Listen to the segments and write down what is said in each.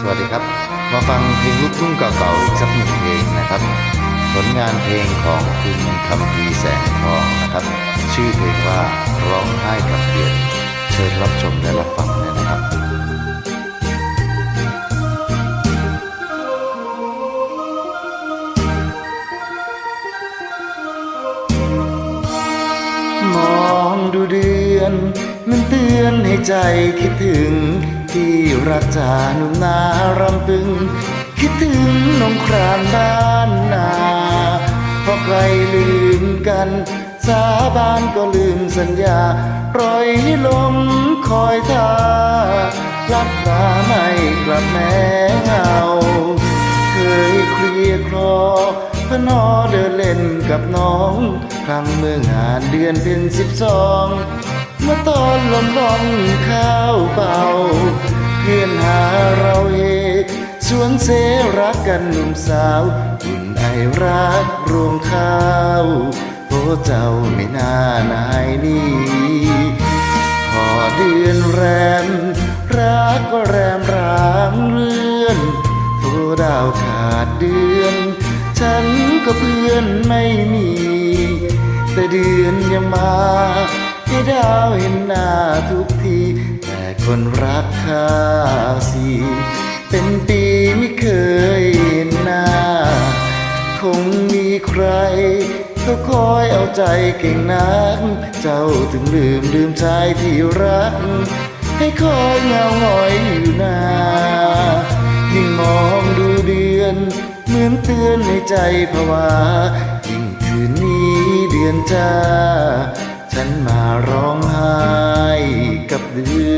สวัสดีครับ มาฟังเพลงลูกทุ่งเก่าๆอีกสักหนึ่งเพลงนะครับ ผลงานเพลงของคุณคำพีแสงทองนะครับ ชื่อเพลงว่าร้องไห้กับเดือนเชิญรับชมและรับฟังเลยนะครับมองดูเดือน มันเตือนให้ใจคิดถึง ที่รักจานุ่มนารำพึง คิดถึงนมครานบ้านนาเพราะใครลืมกัน สาบานก็ลืมสัญญาปล่อยให้ลมคอยท่าลัดฟ้าไม่กลับแม้เงาเคยเคลียร์คลอพนอเดินเล่นกับน้อง ครั้งเมื่องานเดือนเป็นสิบสองเมื่อตอนลมบ้องข้าวเบา เพื่อนหาเราเฮสวนเสรักกันหนุ่มสาวอุ่นไอรักรวงข้าวโอ้เจ้าไม่น่านายนี่พอเดือนแรมรักก็แรมรางเรื่อนโทดาวขาดเดือน ฉันก็เพื่อนไม่มี แต่เดือนยังมาให้ดาวเห็นหน้าทุกที คนรักข้าสีเป็นปีไม่เคยเห็นหน้า คงมีใครเขาคอยเอาใจเก่งนัก เจ้าถึงลืมลืมชายที่รัก ให้คอยเงาหงอยอยู่หน้ายิ่งมองดูเดือน เหมือนเตือนในใจภาวะยิ่งคืนนี้เดือนจ้า ฉันมาร้องไห้กับเดือน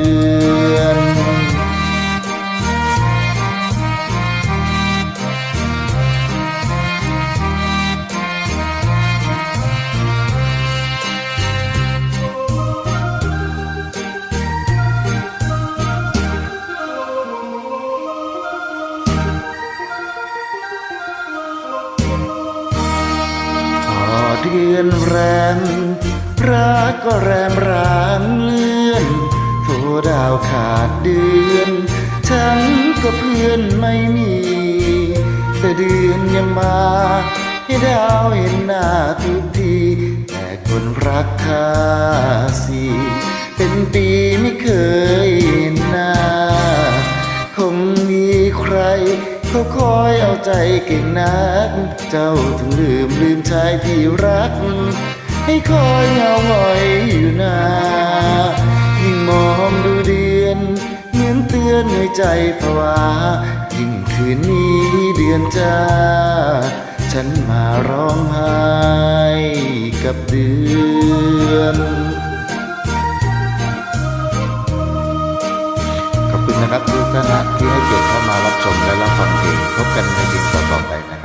เดือนแรมรักก็แรมรางเลื่อนโทดาวขาดเดือน ฉันก็เพื่อนไม่มี แต่เดือนยังมาให้ดาวเห็นหน้าทุกที แต่คนรักข้าสิ เป็นปีไม่เคย ใจเก่งนัก เจ้าถึงลืมลืมชายที่รัก ให้คอยเงาหงอยอยู่นายิ่งมองดูเดือนเหมือนเตือนในใจภาวะยิ่งคืนนี้เดือนจ้า ฉันมาร้องไห้กับเดือน นะครับทุกท่านนะที่ให้เกียรติเข้ามารับชมและรับฟังเพลงพบกันในเพลงต่อๆไปนะ